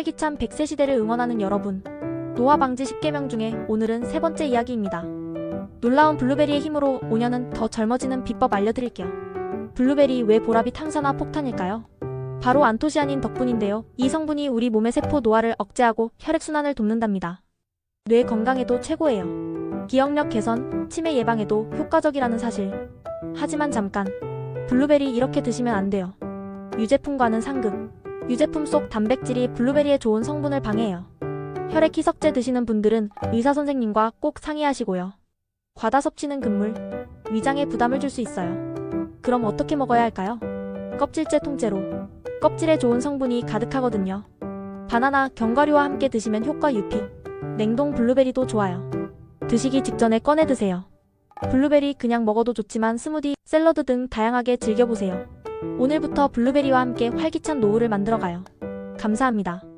활기찬 100세 시대를 응원하는 여러분. 노화 방지 10계명 중에 오늘은 세 번째 이야기입니다. 놀라운 블루베리의 힘으로 5년은 더 젊어지는 비법 알려드릴게요. 블루베리 왜 보라빛 항산화 폭탄일까요? 바로 안토시아닌 덕분인데요. 이 성분이 우리 몸의 세포 노화를 억제하고 혈액순환을 돕는답니다. 뇌 건강에도 최고예요. 기억력 개선, 치매 예방에도 효과적이라는 사실. 하지만 잠깐. 블루베리 이렇게 드시면 안 돼요. 유제품과는 상극. 유제품 속 단백질이 블루베리의 좋은 성분을 방해해요. 혈액 희석제 드시는 분들은 의사 선생님과 꼭 상의하시고요. 과다 섭취는 금물, 위장에 부담을 줄 수 있어요. 그럼 어떻게 먹어야 할까요? 껍질째 통째로. 껍질에 좋은 성분이 가득하거든요. 바나나, 견과류와 함께 드시면 효과 유피. 냉동 블루베리도 좋아요. 드시기 직전에 꺼내 드세요. 블루베리 그냥 먹어도 좋지만 스무디, 샐러드 등 다양하게 즐겨보세요. 오늘부터 블루베리와 함께 활기찬 노후를 만들어가요. 감사합니다.